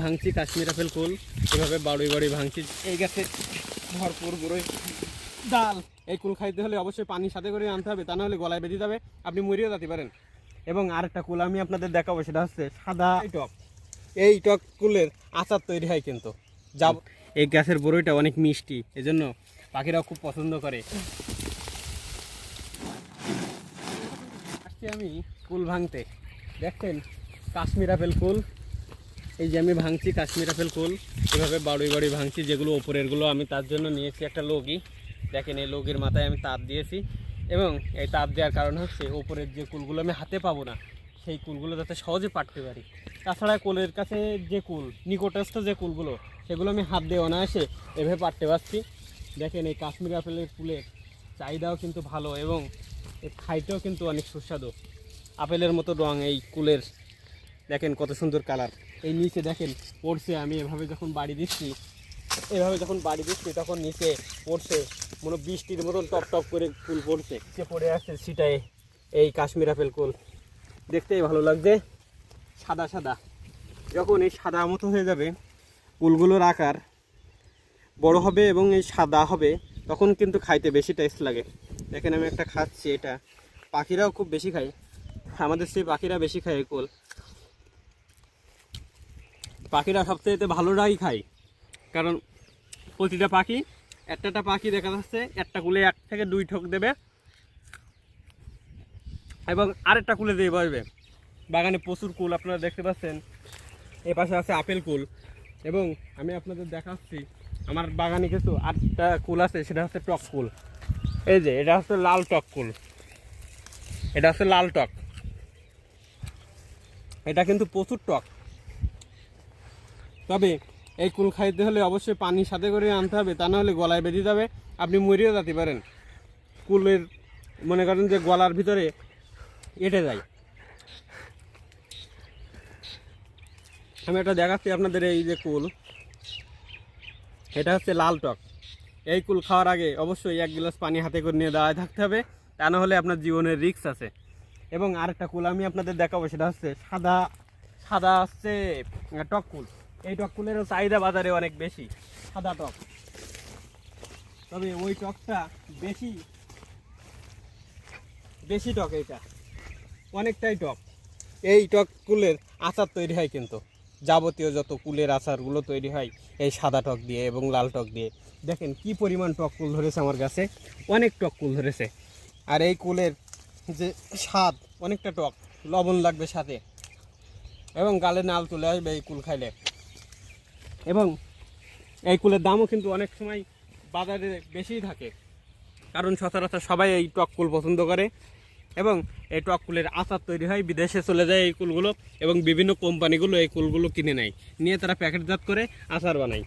ভাঙছি, Kashmir apple কুল, এভাবে বাড়ি বাড়ি ভাঙছি। এই গাছে ভরপুর বড়ই ডাল, এই কুল খাইতে হলে অবশ্যই পানির সাথে করে আনতে হবে, তা নাহলে গলায় বেঁধে যাবে, আপনি মরিও যেতে পারেন। এবং আরেকটা কুল আমি আপনাদের দেখাবো, সেটা হচ্ছে সাদা টক। এই টক কুলের আচার তৈরি হয় কিন্তু। যা এই গাছের বড়ইটা অনেক মিষ্টি, এজন্য পাখিরাও খুব পছন্দ করে। আসছি আমি কুল ভাঙতে। দেখছেন? কাশ্মীর আপেল কুল এই যে আমি ভাঙছি কাশ্মীর আপেল কুল, এভাবে বাড়ি বাড়ি ভাঙছি, যেগুলো ওপরেরগুলো আমি তার জন্য নিয়েছি একটা লগি। দেখেন, এই লগির মাথায় আমি তাপ দিয়েছি এবং এই তাপ দেওয়ার কারণ হচ্ছে ওপরের যে কুলগুলো আমি হাতে পাবো না, সেই কুলগুলো যাতে সহজে পাটতে পারি। তাছাড়া কুলের কাছে যে কুল, নিকটস্থ যে কুলগুলো, সেগুলো আমি হাত দিয়ে অনায়াসে এভাবে পাটতে পারছি। দেখেন, এই কাশ্মীর আপেলের কুলের চাহিদাও কিন্তু ভালো এবং খাইতেও কিন্তু অনেক সুস্বাদু। আপেলের মতো রং এই কুলের। দেখেন, কত সুন্দর কালার। এই নিচে দেখেন, পড়ছে আমি এভাবে যখন বাড়ি দিচ্ছি, এভাবে যখন বাড়ি দিচ্ছি, তখন নিচে পড়ছে, মনে বৃষ্টির মতন টপ টপ করে ফুল পড়ছে। সে পড়ে আসছে সিটায় এই কাশ্মীর আপেল কুল। দেখতেই ভালো লাগছে, সাদা সাদা। যখন এই সাদা মতো হয়ে যাবে, কুলগুলোর আকার বড় হবে এবং এই সাদা হবে, তখন কিন্তু খাইতে বেশি টেস্ট লাগে। দেখেন আমি একটা খাচ্ছি এটা। পাখিরাও খুব বেশি খায়। আমাদের সেই পাখিরা বেশি খায় এই কুল। পাখিরা সবচেয়ে ভালোটাই খায়। কারণ প্রতিটা পাখি একটা একটা পাখি দেখা যাচ্ছে, একটা কুলে এক থেকে দুই ঠোক দেবে এবং আরেকটা কুলে দিয়ে বসবে। বাগানে প্রচুর কুল আপনারা দেখতে পাচ্ছেন। এ পাশে আছে আপেল কুল। এবং আমি আপনাদের দেখাচ্ছি, আমার বাগানে কিছু আটটা কুল আছে, সেটা হচ্ছে টক কুল। এই যে, এটা হচ্ছে লাল টক কুল। এটা হচ্ছে লাল টক। এটা কিন্তু প্রচুর টক। তবে এই কুল খাইতে হলে অবশ্যই পানি সাথে করে আনতে হবে, তা নাহলে গলায় বেঁধে যাবে, আপনি মরিও যেতে পারেন। কুলের মনে করেন যে গলার ভিতরে এঁটে যায়। আমি একটা দেখাচ্ছি আপনাদের এই যে কুল। এটা হচ্ছে লাল টক। এই কুল খাওয়ার আগে অবশ্যই এক গ্লাস পানি হাতে করে নিয়ে দাঁড়ায় থাকতে হবে, তা না হলে আপনার জীবনের রিস্ক আছে। এবং আরেকটা কুল আমি আপনাদের দেখাবো, সেটা হচ্ছে সাদা সাদা হচ্ছে টক কুল। এই টক কুলেরও চাহিদা বাজারে অনেক বেশি, সাদা টক। তবে ওই টকটা বেশি বেশি টক এইটা, অনেকটাই টক। এই টক কুলের আচার তৈরি হয় কিন্তু, যাবতীয় যত কুলের আচারগুলো তৈরি হয়, এই সাদা টক দিয়ে এবং লাল টক দিয়ে। দেখেন কি পরিমাণ টক কুল ধরেছে আমার কাছে, অনেক টক কুল ধরেছে। আর এই কুলের যে স্বাদ, অনেকটা টক, লবণ লাগবে সাথে। এবং গালে নাল তুলে আসবে এই কুল খাইলে। এবং এই কুলের দামও কিন্তু অনেক সময় বাজারে বেশিই থাকে। কারণ সচরাচর সবাই এই টক কুল পছন্দ করে এবং এই টক কুলের আচার তৈরি হয়, বিদেশে চলে যায় এই কুলগুলো এবং বিভিন্ন কোম্পানিগুলো এই কুলগুলো কিনে নেয়। নিয়ে তারা প্যাকেটজাত করে আচার বানায়।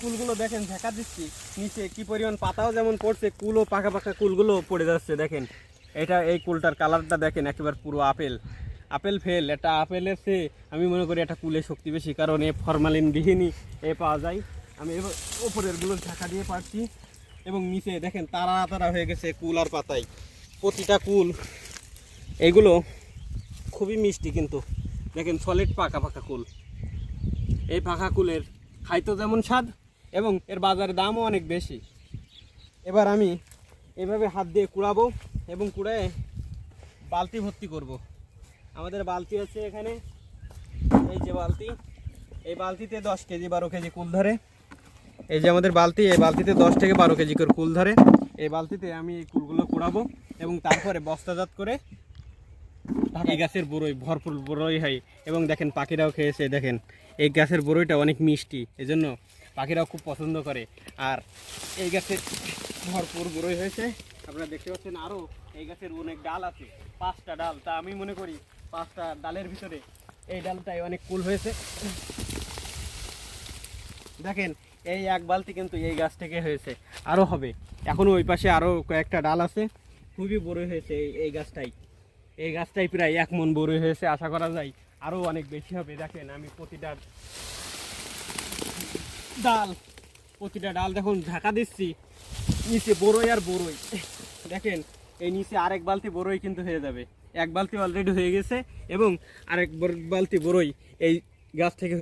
কুলগুলো দেখেন, ঢাকা দিচ্ছি। নিচে কি পরিমাণ পাতাও যেমন পড়ছে, কুলও পাকা পাকা কুলগুলো পড়ে যাচ্ছে, দেখেন। এটা এই কুলটার কালারটা দেখেন, একেবারে পুরো আপেল। আপেল ফেল, এটা আপেলের চেয়ে আমি মনে করি এটা কুলে শক্তি বেশি, কারণ এ ফরমালিন বিহীনই এ পাওয়া যায়। আমি ওপরেরগুলো ঢাকা দিয়ে পারছি। এবং নিচে দেখেন তারা তারা হয়ে গেছে কুল আর পাতায়। প্রতিটা কুল, এগুলো খুবই মিষ্টি কিন্তু। দেখেন সলিড পাকা পাকা কুল। এই পাকা কুলের খাইতো যেমন স্বাদ এবং এর বাজারে দামও অনেক বেশি। এবার আমি এভাবে হাত দিয়ে কুড়াবো এবং কুড়ায় বালতি ভর্তি করব। আমাদের বালতি আছে এখানে। এই যে বালতি। এই বালতিতে দশ কেজি বারো কেজি কুল ধরে। এই যে আমাদের বালতি, এই বালতিতে দশ থেকে বারো কেজি করে কুল ধরে। এই বালতিতে আমি এই কুলগুলো কুড়াবো এবং তারপরে বস্তাজাত করে এই গাছের বড়ই ভরপুর বড়ই হয়। এবং দেখেন পাখিরাও খেয়েছে, দেখেন। এই গাছের বড়ইটা অনেক মিষ্টি, এজন্য পাখিরাও খুব পছন্দ করে। আর এই গাছের ভরপুর বড়ই হয়েছে। আপনারা দেখতে পাচ্ছেন আরও এই গাছের অনেক ডাল আছে, পাঁচটা ডাল। তা আমি মনে করি পাঁচটা ডালের ভিতরে এই ডালটাই অনেক কুল হয়েছে। দেখেন, এই এক বালতি কিন্তু এই গাছ থেকে হয়েছে। আরও হবে। এখনও ওই পাশে আরও কয়েকটা ডাল আছে। খুবই বড় হয়েছে এই এই গাছটাই। এই গাছটাই প্রায় এক মন বড় হয়েছে, আশা করা যায়। আরও অনেক বেশি হবে। দেখেন, আমি প্রতিটা ডাল প্রতিটা ডাল দেখুন ঢাকা দিচ্ছি, নিচে বড়ই আর বড়ই। দেখেন, এই নিচে আরেক বালতি বড়ই কিন্তু হয়ে যাবে। এক বালতি অলরেডি হয়ে গেছে এবং আরেক বালতি বড়ই এই গাছ থেকে